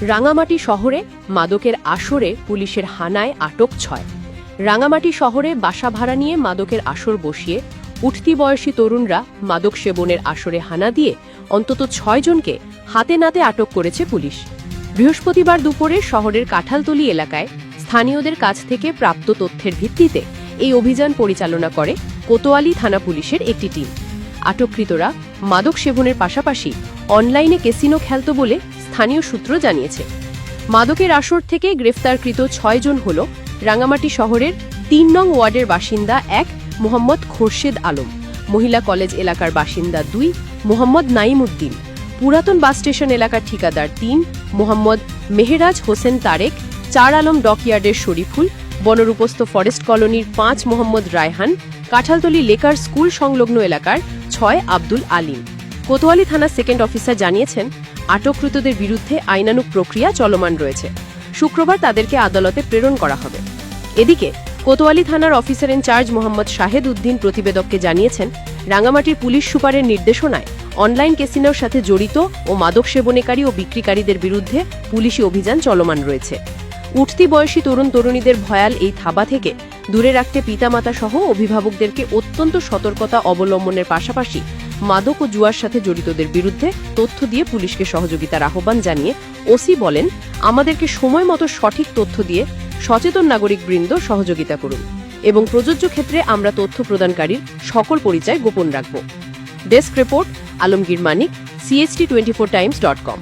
রাঙামাটি শহরে মাদকের আসরে পুলিশের হানায় আটক ছয়। রাঙামাটি শহরে বাসা ভাড়া নিয়ে মাদকের আসর বসিয়ে উঠতি বয়সী তরুণরা মাদক সেবনের আসরে হানা দিয়ে অন্তত ছয় জনকে হাতে নাতে আটক করেছে পুলিশ। বৃহস্পতিবার দুপুরে শহরের কাঁঠালতলি এলাকায় স্থানীয়দের কাছ থেকে প্রাপ্ত তথ্যের ভিত্তিতে এই অভিযান পরিচালনা করে কোতোয়ালি থানা পুলিশের একটি টিম। আটককৃতরা মাদক সেবনের পাশাপাশি অনলাইনে কেসিনো খেলত বলে স্থানীয় সূত্র জানিয়েছে। মাদকের আসর থেকে গ্রেফতারকৃত ছয়জন হল রাঙামাটি শহরের তিন নং ওয়ার্ডের বাসিন্দা এক, মোহাম্মদ খোরশেদ আলম, মহিলা কলেজ এলাকার বাসিন্দা দুই, মোহাম্মদ নাইম উদ্দিন পুরাতন বাস স্টেশন এলাকার ঠিকাদার তিন, মোহাম্মদ মেহেরাজ হোসেন তারেক, চার আলম ডকইয়ার্ডের শরীফুল, বনরূপস্থ ফরেস্ট কলোনির পাঁচ মোহাম্মদ রায়হান, কাঁঠালতলি লেকার স্কুল সংলগ্ন এলাকার ছয় আব্দুল আলিম। কোতোয়ালি থানার সেকেন্ড অফিসার জানিয়েছেন আটককৃতদের বিরুদ্ধে আইনানুগ প্রক্রিয়া চলমান রয়েছে। শুক্রবার তাদেরকে আদালতে প্রেরণ করা হবে। এদিকে, কোতোয়ালি থানার officer in charge Mohammad Shahed Uddin প্রতিবেদককে জানিয়েছেন, রাঙামাটির পুলিশ সুপারের নির্দেশনায় অনলাইন কেসিনোর সাথে জড়িত ও মাদক সেবনকারী ও বিক্রিকারীদের বিরুদ্ধে পুলিশি অভিযান চলমান রয়েছে। উঠতি বয়সী তরুণ তরুণীদের ভয়াল এই থাবা থেকে দূরে রাখতে পিতামাতা সহ অভিভাবকদেরকে অত্যন্ত সতর্কতা অবলম্বনের পাশাপাশি মাদক ও জুয়ার সাথে জড়িতদের বিরুদ্ধে তথ্য দিয়ে পুলিশকে সহযোগিতার আহ্বান জানিয়ে ওসি বলেন, আমাদেরকে সময় মতো সঠিক তথ্য দিয়ে সচেতন নাগরিক বৃন্দ সহযোগিতা করুন এবং প্রযোজ্য ক্ষেত্রে আমরা তথ্য প্রদানকারীর সকল পরিচয় গোপন রাখব। Desk report, Alamgir Manik CST twenty four Times dot com